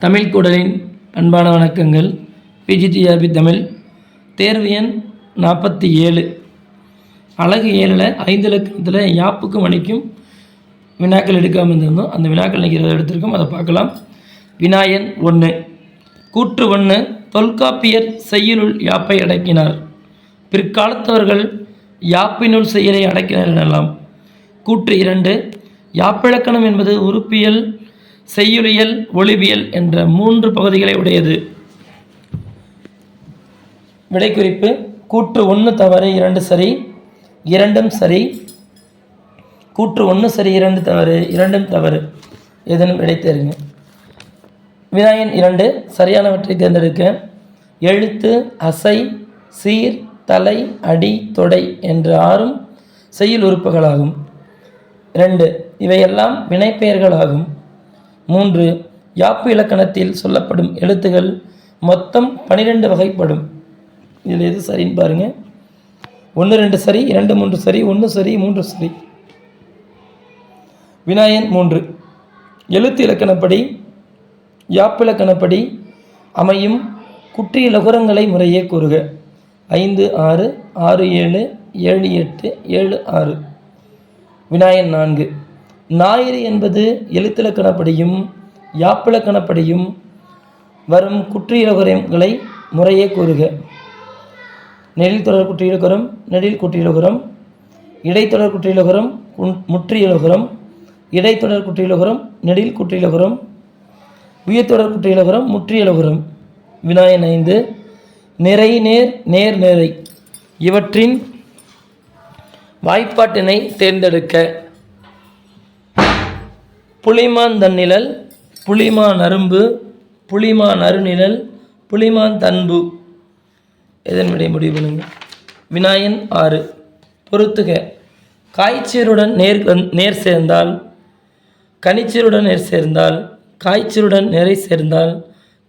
தமிழ் குடலின் அன்பான வணக்கங்கள். பிஜிடிஆர்பி தமிழ். தேர்வு எண் நாற்பத்தி ஏழு. அழகு ஏழில் ஐந்து இலக்கணத்தில் யாப்புக்கும் மணிக்கும் வினாக்கள் எடுக்காமல் இருந்திருந்தோம். அந்த வினாக்கள் இன்றைக்கி எடுத்திருக்கோம். அதை பார்க்கலாம். வினாயன் ஒன்று கூற்று ஒன்று தொல்காப்பியர் செய்யுளுள் யாப்பை அடக்கினார். பிற்காலத்தவர்கள் யாப்பினுள் செயலை அடக்கினர் எனலாம். கூற்று இரண்டு யாப்பிலக்கணம் என்பது உறுப்பியல் செய்யுளியல் ஒளிவியல் என்ற மூன்று பகுதிகளை உடையது. விடைக்குறிப்பு கூற்று ஒன்று தவறு இரண்டு சரி இரண்டும் சரி. கூற்று ஒன்று சரி இரண்டு தவறு இரண்டும் தவறு. ஏதேனும் விடை தேருங்க. வினாயன் இரண்டு சரியானவற்றை தேர்ந்தெடுக்க. எழுத்து அசை சீர் தலை அடி தொடை என்ற ஆறும் செய்யுள் உறுப்புகளாகும். இரண்டு இவையெல்லாம் வினைப்பெயர்களாகும். மூன்று யாப்பு இலக்கணத்தில் சொல்லப்படும் எழுத்துகள் மொத்தம் பனிரெண்டு வகைப்படும். இதில் எது சரின்னு பாருங்கள் ஒன்று ரெண்டு சரி இரண்டு மூன்று சரி ஒன்று சரி மூன்று சரி. வினாயன் மூன்று. எழுத்து இலக்கணப்படி யாப்பிலக்கணப்படி அமையும் குற்றிய லகுரங்களை முறையே கூறுக. ஐந்து ஆறு ஆறு ஏழு ஏழு எட்டு ஏழு ஆறு. வினாயன் நான்கு. ஞாயிறு என்பது எழுத்திலக்கணப்படியும் யாப்பிலக்கணப்படியும் வரும் குற்றியலகுரங்களை முறையே கூறுக. நெடில் தொடர் குற்றியலகுரம் நெடில் குற்றியலகுரம் இடைத்தொடர் குற்றியலகுரம் முற்றியலகுரம் இடைத்தொடர் குற்றியலகுரம் நெடில் குற்றியலகுரம் உயிர்த்தொடர் குற்றியலகுரம் முற்றியலகுரம் வினாயன் ஐந்து நிறை நேர் நேர் நிறை. இவற்றின் வாய்ப்பாட்டினை தேர்ந்தெடுக்க. புளிமான் தன்னிழல் புளிமான் அரும்பு புளிமான் அருநிழல் புளிமான் தன்பு. இதன் விடை முடிவு பண்ணுங்க வினாயன் ஆறு. பொறுத்துக. காய்ச்சீருடன் நேர் நேர் சேர்ந்தால் கனிச்சீருடன் நேர் சேர்ந்தால் காய்ச்சீருடன் நிறை சேர்ந்தால்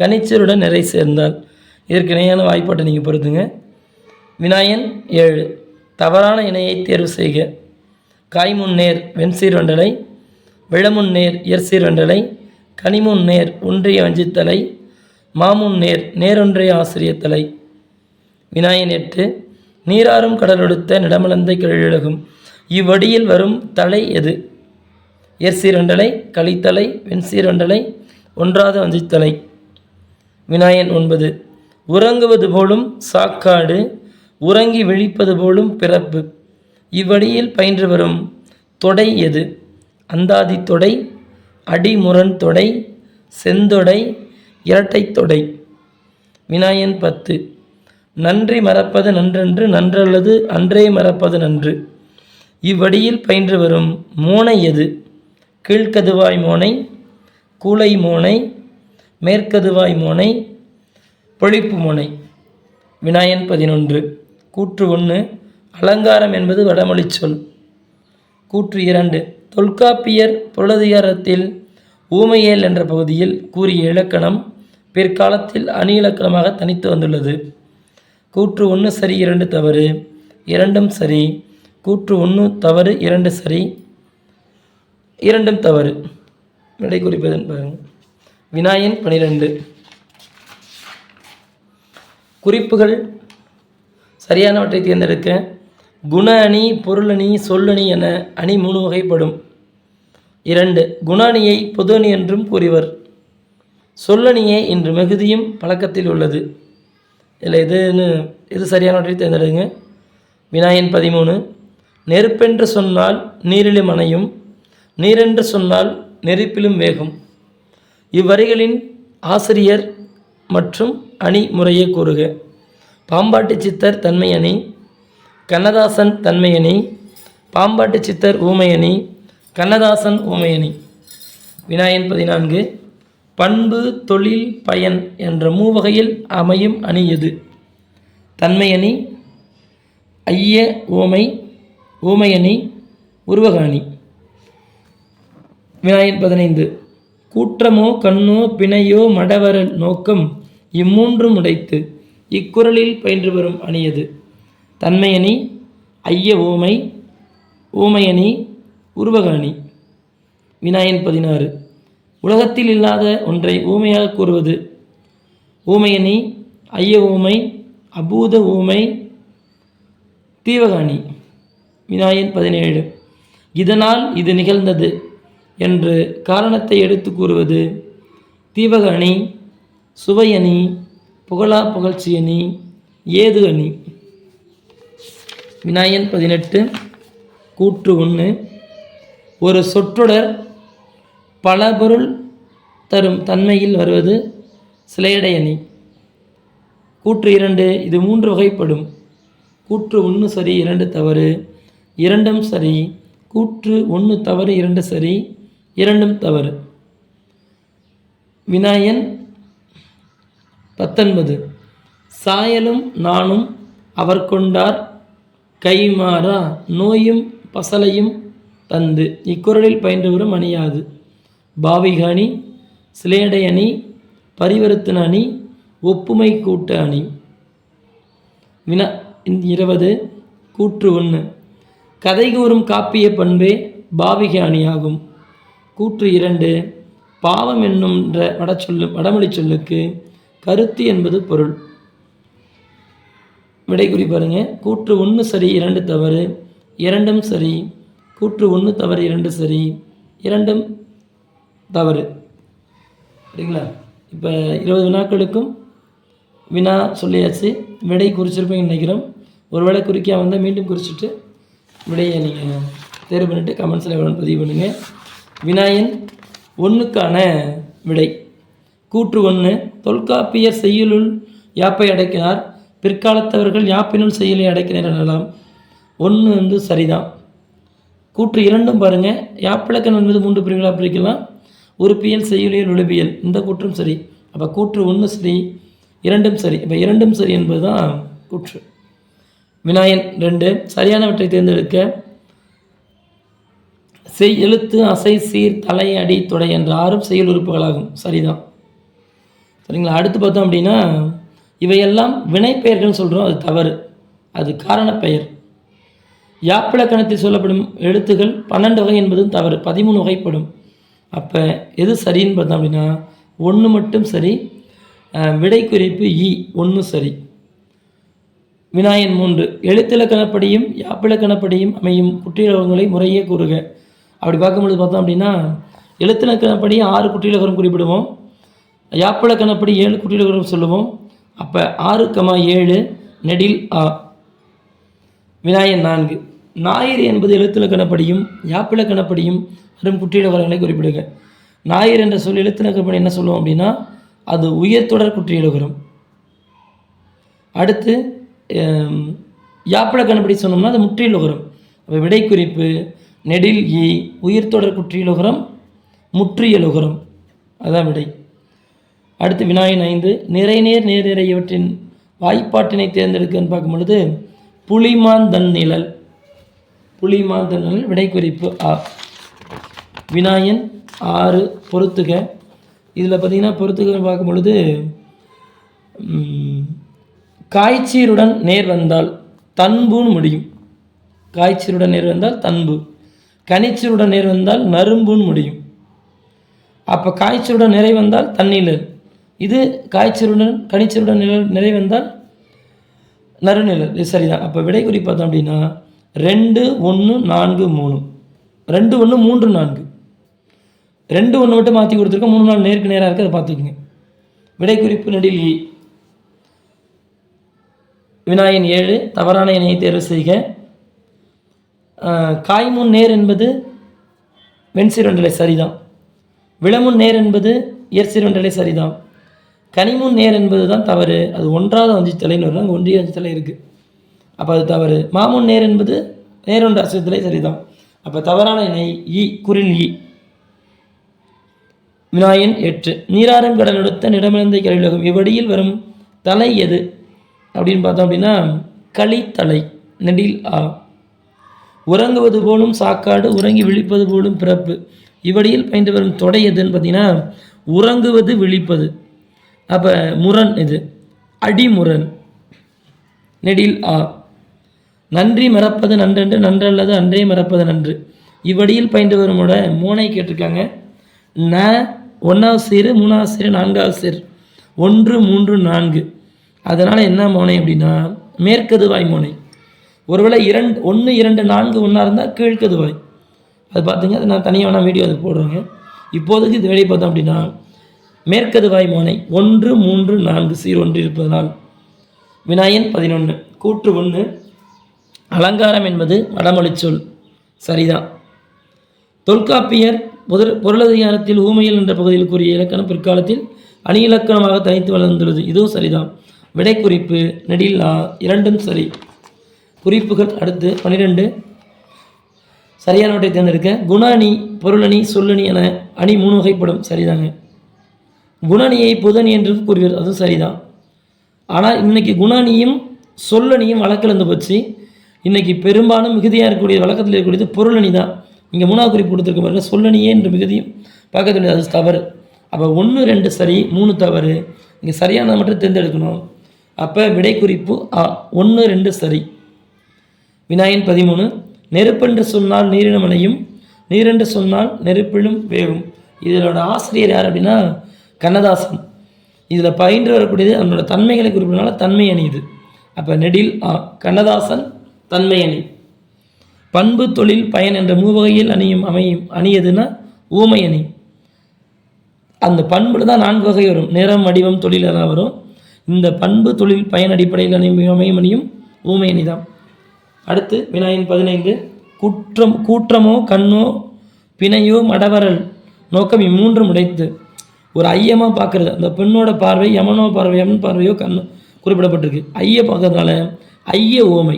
கனிச்சருடன் நிறை சேர்ந்தால். இதற்கு இணையான வாய்ப்பாட்டை நீங்கள் பொறுத்துங்க. வினாயன் ஏழு. தவறான இணையை தேர்வு செய்க. காய்முன் நேர் வெண்சீர்வண்டலை விளமுன் நேர் இயற்சீர்வண்டலை கனிமுன் நேர் ஒன்றிய வஞ்சித்தலை மாமுன் நேர் நேரொன்றிய ஆசிரியத்தலை. வினாயன் எட்டு நீராறும் கடலொடுத்த நிடமலந்தை கிழழகும் இவ்வடியில் வரும் தலை எது? எர்சீரண்டலை கலித்தலை வெண்சீரண்டலை ஒன்றாத வஞ்சித்தலை. வினாயன் ஒன்பது உறங்குவது போலும் சாக்காடு உறங்கி விழிப்பது போலும் பிறப்பு. இவ்வடியில் பயின்று வரும் தொடை எது? அந்தாதி தொடை அடிமுரண் தொடை செந்தொடை இரட்டைத் தொடை. வினாயன் பத்து. நன்றி மறப்பது நன்றன்று நன்றல்லது அன்றே மறப்பது நன்று. இவ்வடியில் பயின்று வரும் மோனை எது? கீழ்க்கதுவாய் மோனை கூலை மோனை மேற்கதுவாய் மோனை பொழிப்பு மோனை. வினாயன் பதினொன்று. கூற்று ஒன்று. அலங்காரம் என்பது வடமொழி சொல். கூற்று இரண்டு. தொல்காப்பியர் பொருளதிகாரத்தில் ஊமையேல் என்ற பகுதியில் கூறிய இலக்கணம் பிற்காலத்தில் அணி இலக்கணமாக தனித்து வந்துள்ளது. கூற்று ஒன்று சரி இரண்டு தவறு. இரண்டும் சரி. கூற்று ஒன்று தவறு இரண்டு சரி. இரண்டும் தவறு. விடை குறிப்பதன் பாருங்கள் வினாயன் பனிரெண்டு. குறிப்புகள் சரியானவற்றை தேர்ந்தெடுக்க குண அணி பொருளணி சொல்லணி என அணி மூணு வகைப்படும். இரண்டு குண அணியை பொது அணி என்றும் கூறிவர். சொல்லணியே இன்று மிகுதியும் பழக்கத்தில் உள்ளது. இதில் எதுன்னு எது சரியானவற்றை தேர்ந்தெடுங்க. வினாயன் பதிமூணு நெருப்பென்று சொன்னால் நீரிலும் அணையும் நீரென்று சொன்னால் நெருப்பிலும் வேகும். இவ்வரிகளின் ஆசிரியர் மற்றும் அணி முறையே கூறுக. பாம்பாட்டு சித்தர் தன்மை அணி கண்ணதாசன் தன்மையணி பாம்பாட்டு சித்தர் ஊமையணி கண்ணதாசன் ஊமையணி. வினாயன் பதினான்கு பண்பு தொழில் பயன் என்ற மூவகையில் அமையும் அணி எது? தன்மையணி ஐய ஊமை ஊமையணி உருவக அணி வினாயன் பதினைந்து கூற்றமோ கண்ணோ பிணையோ மடவரல் நோக்கம் இம்மூன்றும் உடைத்து இக்குறளில் பயின்று வரும் அணியது தன்மையணி ஐய ஓமை ஊமையணி உருவக அணி வினாயன் பதினாறு. உலகத்தில் இல்லாத ஒன்றை ஊமையாக கூறுவது. ஊமையணி ஐய ஊமை அபூத ஊமை தீவகாணி வினாயன் பதினேழு. இதனால் இது நிகழ்ந்தது என்று காரணத்தை எடுத்து கூறுவது. தீவக அணி சுவையணி புகழா புகழ்ச்சி அணி ஏது அணி வினாயன் பதினெட்டு கூற்று ஒன்று ஒரு சொற்றொடர் பல பொருள் தரும் தன்மையில் வருவது சிலையடை அணி கூற்று இரண்டு இது மூன்று வகைப்படும். கூற்று ஒன்று சரி இரண்டு தவறு. இரண்டும் சரி கூற்று ஒன்று தவறு இரண்டு சரி இரண்டும் தவறு. வினாயன் பத்தொன்பது சாயலும் நானும் அவர் கொண்டார் கைமாறா நோயும் பசலையும் தந்து இக்குறளில் பயின்று வரும் அணியாது. பாவிக அணி சிலேடை அணி பரிவர்த்தன அணி ஒப்புமை கூட்ட அணி. வினா இருபது கூற்று ஒன்று கதை கூறும் காப்பிய பண்பே பாவிக அணியாகும். கூற்று இரண்டு பாவம் என்னும்ன்ற வடச்சொல்லு வடமொழி சொல்லுக்கு கருத்து என்பது பொருள். விடை குறி பாருங்க. கூற்று ஒன்று சரி இரண்டு தவறு. இரண்டும் சரி. கூற்று ஒன்று தவறு இரண்டு சரி. இரண்டும் தவறு. சரிங்களா? இப்போ இருபது வினாக்களுக்கும் வினா சொல்லியாச்சு. விடை குறிச்சிருப்பீங்கன்னு நினைக்கிறோம். ஒருவேளை குறிக்காம வந்தால் மீண்டும் குறிச்சிட்டு விடையை நீங்கள் தேர்வு பண்ணிவிட்டு கமெண்ட்ஸில் எவ்வளோ பதிவு பண்ணுங்கள் வினாயன் ஒன்றுக்கான விடை. கூற்று ஒன்று தொல்காப்பியர் செய்யுளுள் யாப்பை அடைக்கிறார். பிற்காலத்தவர்கள் யாப்பினுள் செயலை அடைக்கிறார் எனலாம் ஒன்று வந்து சரிதான். கூற்று இரண்டும் பாருங்கள் யாப்பிளக்கன் என்பது மூன்று பிரிவுகளாக பிரிக்கலாம். உறுப்பியல் செய்யுளியல் ஒளிபியல் இந்த கூற்றும் சரி. அப்போ கூற்று ஒன்று சரி இரண்டும் சரி. இப்போ இரண்டும் சரி என்பது தான் கூற்று. வினாயன் ரெண்டு. சரியானவற்றை தேர்ந்தெடுக்க. செய் எழுத்து அசை சீர் தலை அடி தொடை என்ற ஆறும் செயல் உறுப்புகளாகும். சரிதான். சரிங்களா? அடுத்து பார்த்தோம் அப்படின்னா இவையெல்லாம் வினைப்பெயர்கள் சொல்கிறோம் அது தவறு. அது காரணப்பெயர். யாப்பிலக்கணத்தில் சொல்லப்படும் எழுத்துகள் பன்னெண்டு வகை என்பதும் தவறு பதிமூணு வகைப்படும். அப்போ எது சரின்னு பார்த்தோம் அப்படின்னா ஒன்று மட்டும் சரி விடை குறிப்பு இ ஒன்று சரி. வினாயன் மூன்று எழுத்திலக்கணப்படியும் யாப்பிலக்கணப்படியும் அமையும் குற்றியலகங்களை முறையே கூறுக. அப்படி பார்க்கும்பொழுது பார்த்தோம் அப்படின்னா எழுத்திலக்கணப்படி ஆறு குற்றியலகரம் குறிப்பிடுவோம் யாப்பிலக்கணப்படி ஏழு குற்றியலகரம் சொல்லுவோம் அப்போ ஆறு கமா ஏழு நெடில் ஆ. வினாயன் நான்கு. ஞாயிறு என்பது எழுத்திலக்கணப்படியும் யாப்பிலக்கணப்படியும் வரும் குற்றியலகரங்களை குறிப்பிடுக. ஞாயிறு என்ற சொல் எழுத்திலக்கணப்படி என்ன சொல்லுவோம் அப்படின்னா அது உயர்தொடர் குற்றியலகரம் அடுத்து யாப்பிலக்கணப்படி சொன்னோம்னா அது முற்றியலுகரம் அப்போ விடை குறிப்பு நெடில் ஈ உயிர்த்தொடர் குற்றியலுகரம் முற்றியலுகரம் அதான் விடை. அடுத்து விநாயகன் ஐந்து நிறைநேர் நேரிறை இவற்றின் வாய்ப்பாட்டினை தேர்ந்தெடுக்கன்னு பார்க்கும் பொழுது புளிமாந்தன் நிழல். புலிமாந்தன் நிழல் விடை குறிப்பு ஆ. வினாயன் ஆறு பொறுத்துக. இதில் பார்த்தீங்கன்னா பொருத்துகன்னு பார்க்கும் பொழுது காய்ச்சீருடன் நேர் வந்தால் தன்புன்னு முடியும். காய்ச்சீருடன் நேர் வந்தால் தன்பு. கனிச்சீருடன் நேர் வந்தால் நரும்புன்னு முடியும். அப்போ காய்ச்சலுடன் நிறை வந்தால் தண்ணீர் இது காய்ச்சலுடன் கனிச்சலுடன் நிலை நிறைவந்தால் நறுநிழல். இது சரிதான். அப்போ விடை குறி பார்த்தோம் அப்படின்னா ரெண்டு ஒன்று நான்கு மூணு. ரெண்டு ஒன்று மூன்று நான்கு. ரெண்டு ஒன்று மட்டும் மாற்றி கொடுத்துருக்கோம். மூணு நாள் நேருக்கு நேராக இருக்குது அதை பார்த்துக்குங்க. விடை குறிப்பு நெடில். இ ஏழு தவறான இணையை தேர்வு செய்க. காய்முன் நேர் என்பது வெண்சிரண்டலை சரிதான். விளமுன் நேர் என்பது இயற்சிரண்டலை சரிதான். கனிமுன் நேர் என்பது தான் தவறு. அது ஒன்றாவது அஞ்சு தலைன்னு வரும் அங்கே ஒன்றிய அஞ்சு தலை இருக்குது அப்போ அது தவறு. மாமுன் நேர் என்பது நேரொன்று அசுத்தலை சரிதான். அப்போ தவறான இணை இ குரில் இ. வினாயன் எட்டு நீராறும் கடல் எடுத்த நிடமிழந்த கலியுலகம் இவ்வடியில் வரும் தலை எது? அப்படின்னு பார்த்தோம் அப்படின்னா களித்தலை நெடில் ஆ. உறங்குவது போலும் சாக்காடு உறங்கி விழிப்பது போலும் பிறப்பு. இவ்வடியில் பயின்று வரும் தொடை எதுன்னு பார்த்தீங்கன்னா உறங்குவது விழிப்பது. அப்போ முரண் இது. அடிமுரண். நெடில் ஆ. நன்றி மறப்பது நன்றென்று நன்றல்லது அன்றே மறப்பது நன்று. இவ்வடியில் பயின்று வருமோட மோனை கேட்டிருக்காங்க. ந ஒன்றாவது சீர் மூணாவது சீர் நான்காவது சீர். ஒன்று மூன்று நான்கு. அதனால் என்ன மோனை அப்படின்னா மேற்கதுவாய் மோனை. ஒருவேளை இரண்டு ஒன்று இரண்டு நான்கு ஒன்றா இருந்தால் கீழ்கதுவாய். அது பார்த்தீங்க அது நான் தனியாக வேணால் வீடியோ அது போடுறேங்க. இப்போதைக்கு இது வேலையை பார்த்தோம் அப்படின்னா மேற்கது மோனை ஒன்று மூன்று நான்கு சீர் ஒன்று இருப்பதனால். வினாயன் பதினொன்று கூற்று ஒன்று அலங்காரம் என்பது வடமொழி சொல். சரிதான் தொல்காப்பியர் முதல் பொருளதிகாரத்தில் ஊமையல் என்ற பகுதியில் கூறிய இலக்கணம் பிற்காலத்தில் அணி இலக்கணமாக தனித்து வளர்ந்துள்ளது. இதுவும் சரிதான். விடை குறிப்பு நெடில்லா இரண்டும் சரி. குறிப்புகள் அடுத்து பனிரெண்டு. சரியானவற்றை தேர்ந்தெடுக்க குணாணி பொருளணி சொல்லணி என அணி மூணு வகைப்படும். சரிதாங்க. குணனியை புதனி என்று கூறுவர் அதுவும் சரிதான். ஆனால் இன்னைக்கு குணனியும் சொல்லணியும் வழக்கிழந்து போச்சு. இன்னைக்கு பெரும்பாலும் மிகுதியாக இருக்கக்கூடிய வழக்கத்தில் இருக்கக்கூடியது பொருளணி தான். இங்கே மூணாவது குறிப்பு கொடுத்துருக்க பாருங்க. சொல்லணியே என்று மிகுதியும் பார்க்கக்கூடிய அது தவறு. அப்போ ஒன்று ரெண்டு சரி மூணு தவறு. இங்கே சரியானதை மட்டும் தேர்ந்தெடுக்கணும். அப்போ விடை குறிப்பு ஆ. ஒன்று ரெண்டு சரி. விநாயகன் பதிமூணு. நெருப்பென்று சொன்னால் நீரினம் அணையும் நீரென்று சொன்னால் நெருப்பிலும் வேகும். இதனோட ஆசிரியர் யார் அப்படின்னா கண்ணதாசன். இதில் பயின்று வரக்கூடியது அதனோட தன்மைகளை குறிப்பிடனால தன்மை அணி இது. அப்போ நெடில் ஆ கண்ணதாசன் தன்மை அணி. பண்பு தொழில் பயன் என்ற மூவகையில் அணியும் அமையும் அணி எதுனா ஊமை அணி. அந்த பண்பில் தான் நான்கு வகை வரும். நிறம் வடிவம் தொழில் எல்லாம் வரும். இந்த பண்பு தொழில் பயன் அடிப்படையில் அணியும் அமையும் அணியும் ஊமை அணி தான். அடுத்து வினாயின் பதினைந்து. குற்றம் கூற்றமோ கண்ணோ பிணையோ மடவரல் நோக்கம் இம்மூன்றும் உடைத்து ஒரு ஐயமாக பார்க்குறது. அந்த பெண்ணோட பார்வை யமனோ பார்வை யமன் பார்வையோ கண் குறிப்பிடப்பட்டிருக்கு. ஐய பார்க்கறதுனால ஐய ஓமை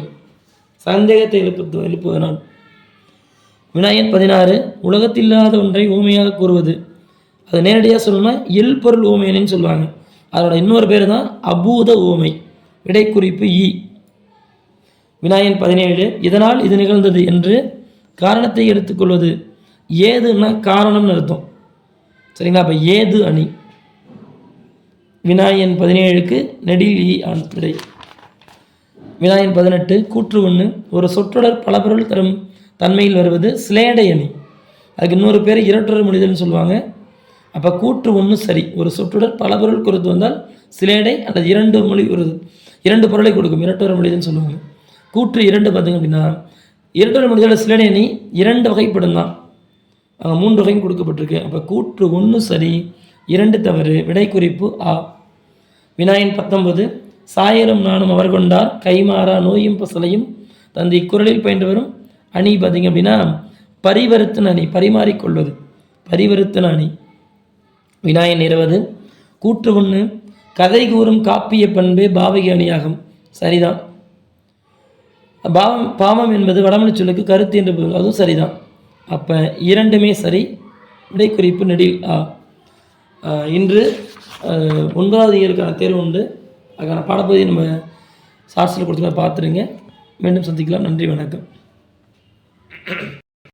சந்தேகத்தை எழுப்பு எழுப்புவதனால். விநாயகன் பதினாறு உலகத்தில்லாத ஒன்றை ஊமையாக கூறுவது. அது நேரடியாக சொல்லணும்னா எல் பொருள் ஊமையன்னு சொல்லுவாங்க. அதோட இன்னொரு பேர் தான் அபூத ஊமை விடைக்குறிப்பு இ. விநாயகன் பதினேழு இதனால் இது நிகழ்ந்தது என்று காரணத்தை எடுத்துக்கொள்வது ஏதுன்னா காரணம்னு அர்த்தம். சரிங்களா? அப்போ ஏது அணி? வினாயன் பதினேழுக்கு நெடில் இ ஆண் விடை வினாயன் பதினெட்டு கூற்று ஒன்று ஒரு சொற்றொடர் பல பொருள் தரும் தன்மையில் வருவது சிலேடை அணி. அதுக்கு இன்னொரு பேர் இரட்டொடர் மொழிதல்னு சொல்லுவாங்க. அப்போ கூற்று ஒன்று சரி. ஒரு சொற்றொடர் பல பொருள் கொடுத்து வந்தால் சிலேடை அல்லது இரண்டு மொழி ஒரு இரண்டு பொருளை கொடுக்கும். இரட்டொரு மொழிதல்னு சொல்லுவாங்க. கூற்று இரண்டு பார்த்திங்க அப்படின்னா இரட்டொரு முடிதல் சிலேடை அணி இரண்டு வகைப்படும் தான். மூன்று வகையும் கொடுக்கப்பட்டிருக்கு. அப்போ கூற்று ஒன்று சரி இரண்டு தவறு விடை குறிப்பு ஆ. விநாயகன் பத்தொன்பது சாயலும் நானும் அவர் கொண்டார் கைமாறா நோயும் பசலையும் தந்து இக்குரலில் பயின்று வரும் அணி பார்த்திங்க அப்படின்னா பரிவர்த்தன அணி பரிமாறிக்கொள்வது. பரிவர்த்தன அணி. வினாயன் இருபது கூற்று ஒன்று கதை கூறும் காப்பிய பண்பே பாவகி அணியாகும். சரிதான். பாவம் பாவம் என்பது வடமொழி சொல்லுக்கு கருத்து என்று பொருள் அதுவும் சரிதான். அப்போ இரண்டுமே சரி. விடைக்குறிப்பு நெடில் ஆ இன்று ஒன்பதாவது இயலுக்கான தேர்வு உண்டு. அதுக்கான பாடப்பகுதியை நம்ம சார்ஸில் கொடுத்துருக்க பார்த்துருங்க. மீண்டும் சந்திக்கலாம். நன்றி வணக்கம்.